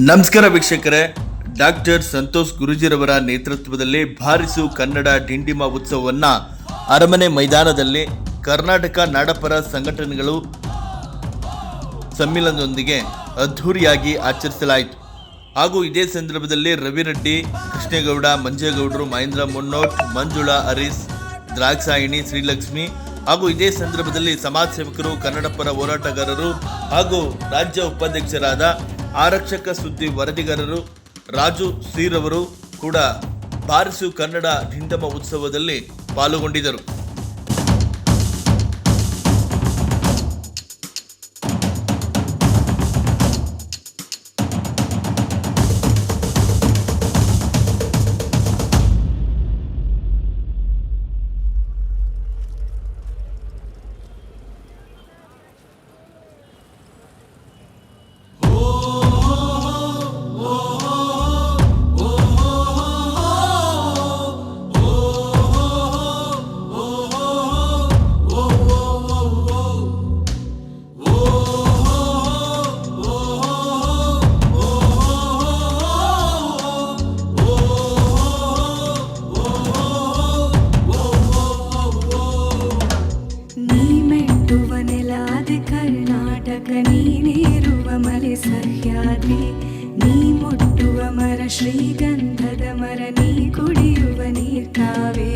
ನಮಸ್ಕಾರ ವೀಕ್ಷಕರೇ. ಡಾಕ್ಟರ್ ಸಂತೋಷ್ ಗುರುಜಿರವರ ನೇತೃತ್ವದಲ್ಲಿ ಭಾರಿಸು ಕನ್ನಡ ಡಿಂಡಿಮ ಉತ್ಸವವನ್ನು ಅರಮನೆ ಮೈದಾನದಲ್ಲಿ ಕರ್ನಾಟಕ ನಾಡಪರ ಸಂಘಟನೆಗಳು ಸಮ್ಮಿಲನದೊಂದಿಗೆ ಅದ್ಧೂರಿಯಾಗಿ ಆಚರಿಸಲಾಯಿತು. ಹಾಗೂ ಇದೇ ಸಂದರ್ಭದಲ್ಲಿ ರವಿರೆಡ್ಡಿ, ಕೃಷ್ಣೇಗೌಡ, ಮಂಜೇಗೌಡರು, ಮಹೇಂದ್ರ ಮುನ್ನೋಟ್, ಮಂಜುಳಾ ಹರೀಸ್ ದ್ರಾಕ್ಷಾಯಿಣಿ, ಶ್ರೀಲಕ್ಷ್ಮಿ ಹಾಗೂ ಇದೇ ಸಂದರ್ಭದಲ್ಲಿ ಸಮಾಜ ಸೇವಕರು, ಕನ್ನಡಪರ ಹೋರಾಟಗಾರರು ಹಾಗೂ ರಾಜ್ಯ ಉಪಾಧ್ಯಕ್ಷರಾದ ಆರಕ್ಷಕ ಸುದ್ದಿ ವರದಿಗಾರರು ರಾಜು ಸೀರವರು ಕೂಡ ಬಾರಿಸು ಕನ್ನಡ ಡಿಂಡಮ ಉತ್ಸವದಲ್ಲಿ ಪಾಲ್ಗೊಂಡಿದ್ದರು. ಕರ್ನಾಟಕ ನೀನೇರುವ ಮಲೆ ಸಹ್ಯಾದ್ರಿ. ನೀ ಮುಟ್ಟುವ ಮರ ಶ್ರೀಗಂಧದ ಮರ ನೀ ಕುಡಿಯುವ ನೀರ್ ಕಾವೇರಿ.